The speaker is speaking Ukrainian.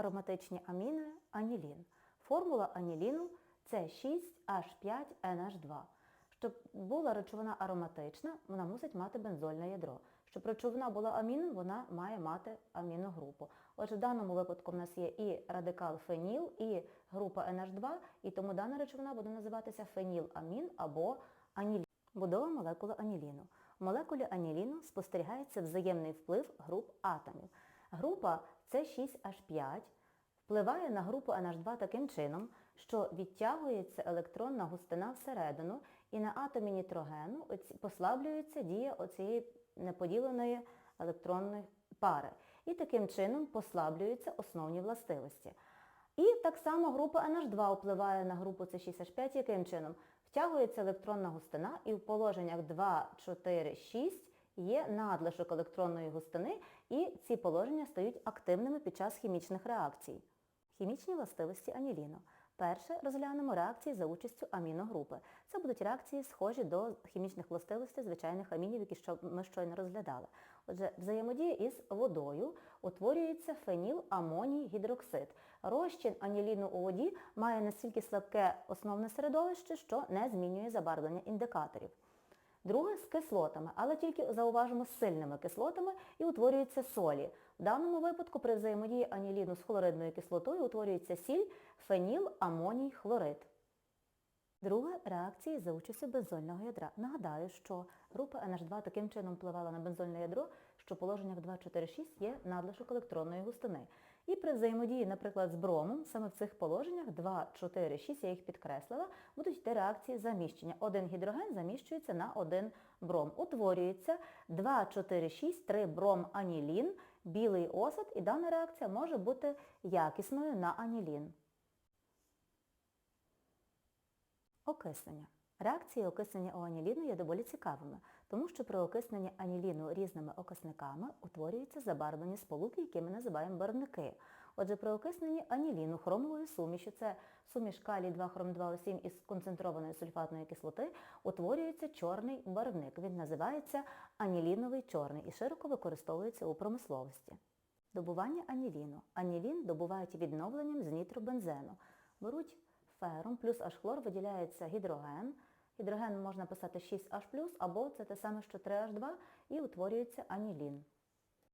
Ароматичні аміни анілін. Формула аніліну це 6H5NH2. Щоб була речовина ароматична, вона мусить мати бензольне ядро. Щоб речовина була аміном, вона має мати аміногрупу. Отже, в даному випадку в нас є і радикал феніл, і група NH2, і тому дана речовина буде називатися феніламін або анілін. Будова молекули аніліну. В молекулі аніліну спостерігається взаємний вплив груп атомів. Група С6H5 впливає на групу NH2 таким чином, що відтягується електронна густина всередину і на атомі нітрогену послаблюється дія оцієї неподіленої електронної пари. І таким чином послаблюються основні властивості. І так само група NH2 впливає на групу С6H5 яким чином? Втягується електронна густина і в положеннях 2, 4, 6 є надлишок електронної густини і ці положення стають активними під час хімічних реакцій. Хімічні властивості аніліну. Перше розглянемо реакції за участю аміногрупи. Це будуть реакції, схожі до хімічних властивостей звичайних амінів, які ми щойно розглядали. Отже, взаємодія із водою утворюється феніламоній гідроксид. Розчин аніліну у воді має настільки слабке основне середовище, що не змінює забарвлення індикаторів. Друге з кислотами, але тільки зауважимо з сильними кислотами і утворюються солі. В даному випадку при взаємодії аніліну з хлоридною кислотою утворюється сіль феніл амоній хлорид. Друге реакції за участю бензольного ядра. Нагадаю, що група NH2 таким чином впливала на бензольне ядро, що положення в положеннях 2, 4, 6 є надлишок електронної густини. І при взаємодії, наприклад, з бромом, саме в цих положеннях 2, 4, 6, я їх підкреслила, будуть йти реакції заміщення. Один гідроген заміщується на один бром. Утворюється 2, 4, 6, 3 бром анілін, білий осад, і дана реакція може бути якісною на анілін. Окиснення. Реакції окиснення у аніліну є доволі цікавими, тому що при окисненні аніліну різними окисниками утворюються забарвлені сполуки, які ми називаємо барвники. Отже, при окисненні аніліну хромовою сумішю, це суміш калій 2 хром 2 о 7 із концентрованої сульфатної кислоти, утворюється чорний барвник. Він називається аніліновий чорний і широко використовується у промисловості. Добування аніліну. Анілін добувають відновленням з нітробензену. Беруть ферум плюс H-хлор виділяється гідроген. Гідроген можна писати 6H+, або це те саме, що 3H2, і утворюється анілін.